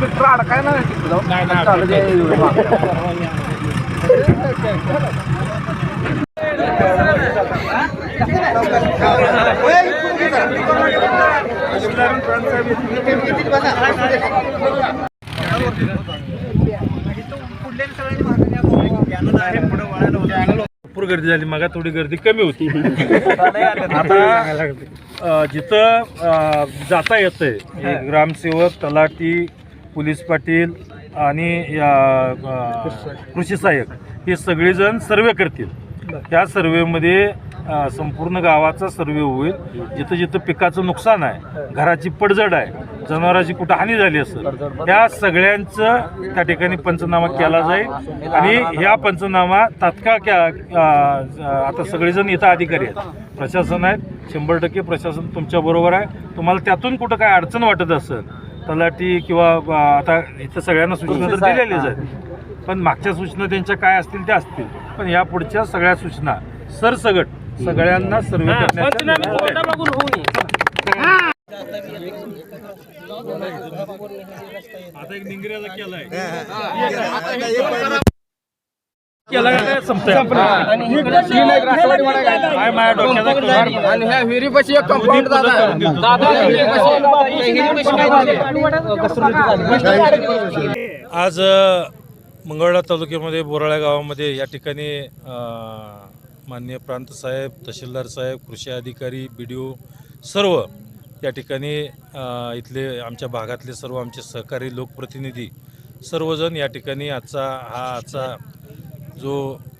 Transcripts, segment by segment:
मित्र अडकाय ना चालू भरपूर गर्दी झाली. मग थोडी गर्दी कमी होती. आता जिथं जाता येतंय ग्रामसेवक तलाठी पोलीस पाटील आणि कृषी सहाय्यक. हे सगळेजण सर्वे करतील. त्या सर्वेमध्ये संपूर्ण गावाचा सर्वे होईल. जिथं जिथं पिकाचं नुकसान आहे घराची पडझड आहे जनावरांची कुठं हानी झाली असेल या सगळ्यांचं त्या ठिकाणी पंचनामा केला जाईल. आणि ह्या पंचनामा तात्काळ क्या आता सगळेजण इथं अधिकारी आहेत. प्रशासन आहेत. शंभर टक्के प्रशासन तुमच्या बरोबर आहे. तुम्हाला त्यातून कुठं काय अडचण वाटत असेल तलाठी किंवा आता इथं सगळ्यांना सूचना तर दिलेल्याच आहेत. पण मागच्या सूचना त्यांच्या काय असतील त्या असतील. पण या पुढच्या सगळ्या सूचना सरसगट सगळ्यांना सर्वे. आता एक केलाय. आणि ह्या विहिरीपाशी एक कंपाऊंड दादा. दादा आज अ, मंगळवेढा तालुक्यामध्ये बोराळ्या गावामध्ये या ठिकाणी मान्य माननीय प्रांत साहेब तहसीलदार साहेब कृषी अधिकारी बी डी ओ सर्व या ठिकाणी इथले आमच्या भागातले सर्व आमचे सहकारी लोकप्रतिनिधी सर्वजण या ठिकाणी आजचा हा आजचा जो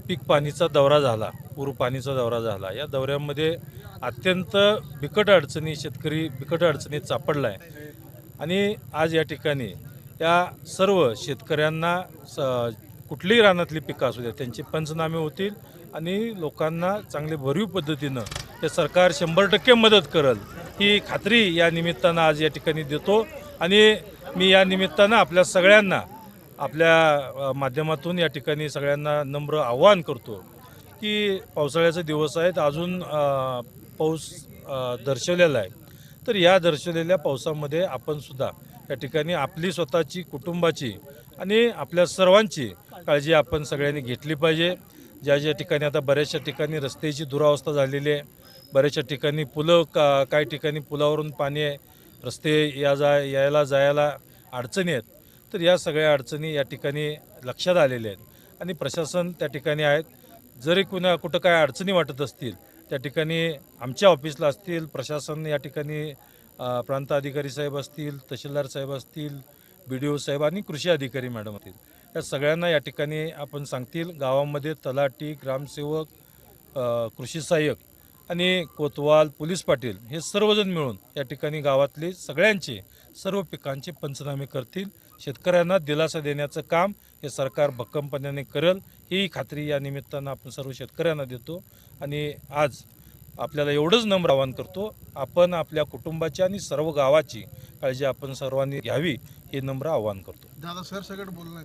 पीक पाणीचा दौरा झाला पूर पाणीचा दौरा झाला या दौऱ्यामध्ये अत्यंत बिकट अडचणी शेतकरी बिकट अडचणीत सापडला आहे आणि आज या ठिकाणी त्या सर्व शेतकऱ्यांना स कुठलीही रानातली पिकं असू द्या त्यांचे पंचनामे होतील आणि लोकांना चांगले भरीव पद्धतीनं ते सरकार शंभर टक्के मदत करल ही खात्री या निमित्तानं आज या ठिकाणी देतो. आणि मी या निमित्तानं आपल्या सगळ्यांना आपल्या माध्यमातून या ठिकाणी सगळ्यांना नम्र आव्हान करतो की पावसाळ्याचे दिवस आहेत अजून पाऊस दर्शवलेला आहे. तर या दर्शवलेल्या पावसामध्ये आपणसुद्धा या ठिकाणी आपली स्वतःची कुटुंबाची आणि आपल्या सर्वांची काळजी आपण सगळ्यांनी घेतली पाहिजे. ज्या ज्या ठिकाणी आता बऱ्याचशा ठिकाणी रस्त्याची दुरावस्था झालेली आहे बऱ्याचशा ठिकाणी पुलं का काही ठिकाणी पुलावरून पाणी आहे रस्ते या जा यायला जायला अडचणी आहेत. तर या सगळ्या अडचणी या ठिकाणी लक्षात आलेल्या आहेत. आणि प्रशासन त्या ठिकाणी आहेत. जरी कुणा कुठं काय अडचणी वाटत असतील त्या ठिकाणी आमच्या ऑफिसला असतील प्रशासन या ठिकाणी प्रांत अधिकारी साहेब असतील तहसीलदार साहेब असतील बी डी ओ साहेब आणि कृषी अधिकारी मॅडम असतील. या सगळ्यांना या ठिकाणी आपण सांगतील गावामध्ये तलाठी ग्रामसेवक कृषी सहाय्यक आणि कोतवाल पोलीस पाटील हे सर्वजण मिळून या ठिकाणी गावातले सगळ्यांचे सर्व पिकांचे पंचनामे करतील. शेतकऱ्यांना दिलासा देण्याचं काम हे सरकार भक्कमपणाने करेल. ही खात्री या निमित्तानं आपण सर्व शेतकऱ्यांना देतो आणि आज आपल्याला एवढंच नम्र आवाहन करतो आपण आपल्या कुटुंबाची आणि सर्व गावाची काळजी आपण सर्वांनी घ्यावी हे नम्र आवाहन करतो. दादा सर सगळं बोलणार